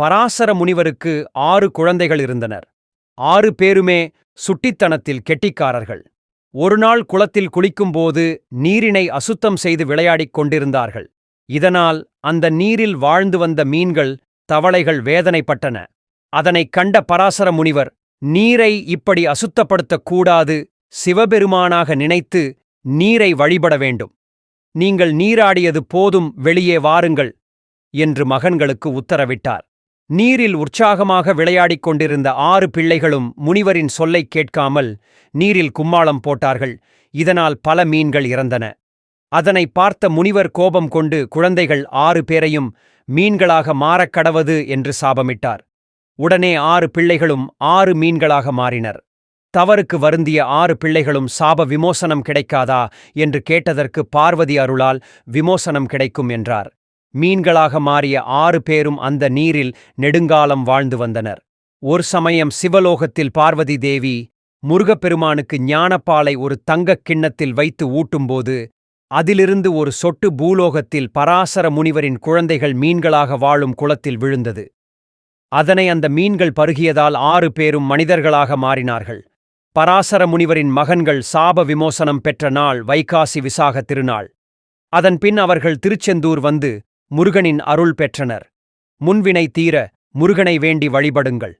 பராசர முனிவருக்கு ஆறு குழந்தைகள் இருந்தனர். ஆறு பேருமே சுட்டித்தனத்தில் கெட்டிக்காரர்கள். ஒருநாள் குளத்தில் குளிக்கும்போது நீரினை அசுத்தம் செய்து விளையாடிக் கொண்டிருந்தார்கள். இதனால் அந்த நீரில் வாழ்ந்து வந்த மீன்கள் தவளைகள் வேதனைப்பட்டன. அதனைக் கண்ட பராசர முனிவர் நீரை இப்படி அசுத்தப்படுத்தக்கூடாது சிவபெருமானாக நினைத்து நீரை வழிபட வேண்டும். நீங்கள் நீராடியது போதும் வெளியே வாருங்கள் என்று மகன்களுக்கு உத்தரவிட்டார். நீரில் உற்சாகமாக விளையாடிக் கொண்டிருந்த ஆறு பிள்ளைகளும் முனிவரின் சொல்லைக் கேட்காமல் நீரில் கும்மாளம் போட்டார்கள். இதனால் பல மீன்கள் இறந்தன. அதனை பார்த்த முனிவர் கோபம் கொண்டு குழந்தைகள் ஆறு பேரையும் மீன்களாக மாறக் கடவது என்று சாபமிட்டார். உடனே ஆறு பிள்ளைகளும் ஆறு மீன்களாக மாறினர். தவறுக்கு வருந்திய ஆறு பிள்ளைகளும் சாப விமோசனம் கிடைக்காதா என்று கேட்டதற்கு பார்வதி அருளால் விமோசனம் கிடைக்கும் என்றார். மீன்களாக மாறிய ஆறு பேரும் அந்த நீரில் நெடுங்காலம் வாழ்ந்து வந்தனர். ஒரு சமயம் சிவலோகத்தில் பார்வதி தேவி முருகப்பெருமானுக்கு ஞானப்பாலை ஒரு தங்கக் கிண்ணத்தில் வைத்து ஊட்டும்போது அதிலிருந்து ஒரு சொட்டு பூலோகத்தில் பராசர முனிவரின் குழந்தைகள் மீன்களாக வாழும் குளத்தில் விழுந்தது. அதனை அந்த மீன்கள் பருகியதால் ஆறு பேரும் மனிதர்களாக மாறினார்கள். பராசர முனிவரின் மகன்கள் சாப விமோசனம் பெற்ற நாள் வைகாசி விசாக திருநாள். அதன்பின் அவர்கள் திருச்செந்தூர் வந்து முருகனின் அருள் பெற்றனர். முன்வினை தீர முருகனை வேண்டி வழிபடுங்கள்.